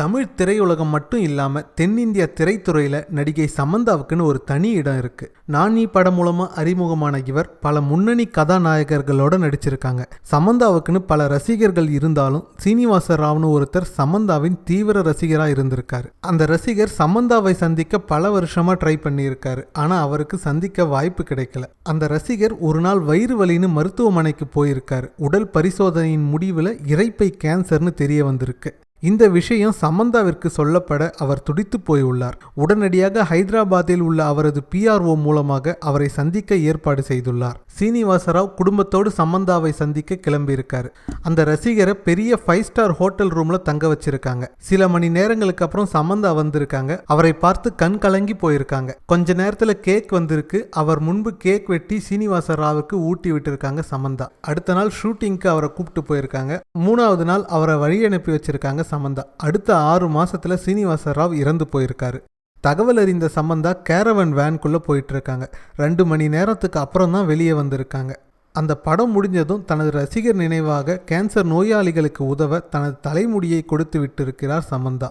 தமிழ் திரையுலகம் மட்டும் இல்லாமல் தென்னிந்திய திரைத்துறையில் நடிகை சமந்தாவுக்குன்னு ஒரு தனி இடம் இருக்கு. நானி படம் மூலமாக அறிமுகமான இவர் பல முன்னணி கதாநாயகர்களோட நடிச்சிருக்காங்க. சமந்தாவுக்குன்னு பல ரசிகர்கள் இருந்தாலும் சீனிவாச ராவ்னு ஒருத்தர் சமந்தாவின் தீவிர ரசிகராக இருந்திருக்காரு. அந்த ரசிகர் சமந்தாவை சந்திக்க பல வருஷமாக ட்ரை பண்ணியிருக்காரு. ஆனால் அவருக்கு சந்திக்க வாய்ப்பு கிடைக்கல. அந்த ரசிகர் ஒரு நாள் வயிறு வலின்னு மருத்துவமனைக்கு போயிருக்காரு. உடல் பரிசோதனையின் முடிவில் இறைப்பை கேன்சர்னு தெரிய வந்திருக்கு. இந்த விஷயம் சமந்தாவிற்கு சொல்லப்பட அவர் துடித்து போயுள்ளார். உடனடியாக ஹைதராபாத்தில் உள்ள அவரது பிஆர்ஓ மூலமாக அவரை சந்திக்க ஏற்பாடு செய்துள்ளார். சீனிவாசராவ் குடும்பத்தோடு சமந்தாவை சந்திக்க கிளம்பியிருக்காரு. அந்த ரசிகரை பெரிய ஃபைவ் ஸ்டார் ஹோட்டல் ரூம்ல தங்க வச்சிருக்காங்க. சில மணி நேரங்களுக்கு அப்புறம் சமந்தா வந்திருக்காங்க. அவரை பார்த்து கண் கலங்கி போயிருக்காங்க. கொஞ்ச நேரத்துல கேக் வந்திருக்கு. அவர் முன்பு கேக் வெட்டி சீனிவாச ராவுக்கு ஊட்டி விட்டுருக்காங்க சமந்தா. அடுத்த நாள் ஷூட்டிங்க்கு அவரை கூப்பிட்டு போயிருக்காங்க. மூணாவது நாள் அவரை வழி அனுப்பி வச்சிருக்காங்க சமந்தா அடுத்த ஆறு மாசத்துல சீனிவாச ராவ் இறந்து போயிருக்காரு. தகவல் அறிந்த சம்பந்தா கேரவன் வேன்குள்ளே போயிட்டு இருக்காங்க ரெண்டு மணி நேரத்துக்கு அப்புறம் தான் வெளியே வந்திருக்காங்க. அந்த படம் முடிஞ்சதும் தனது ரசிகர் நினைவாக கேன்சர் நோயாளிகளுக்கு உதவ தனது தலைமுடியை கொடுத்து விட்டிருக்கிறார் சமந்தா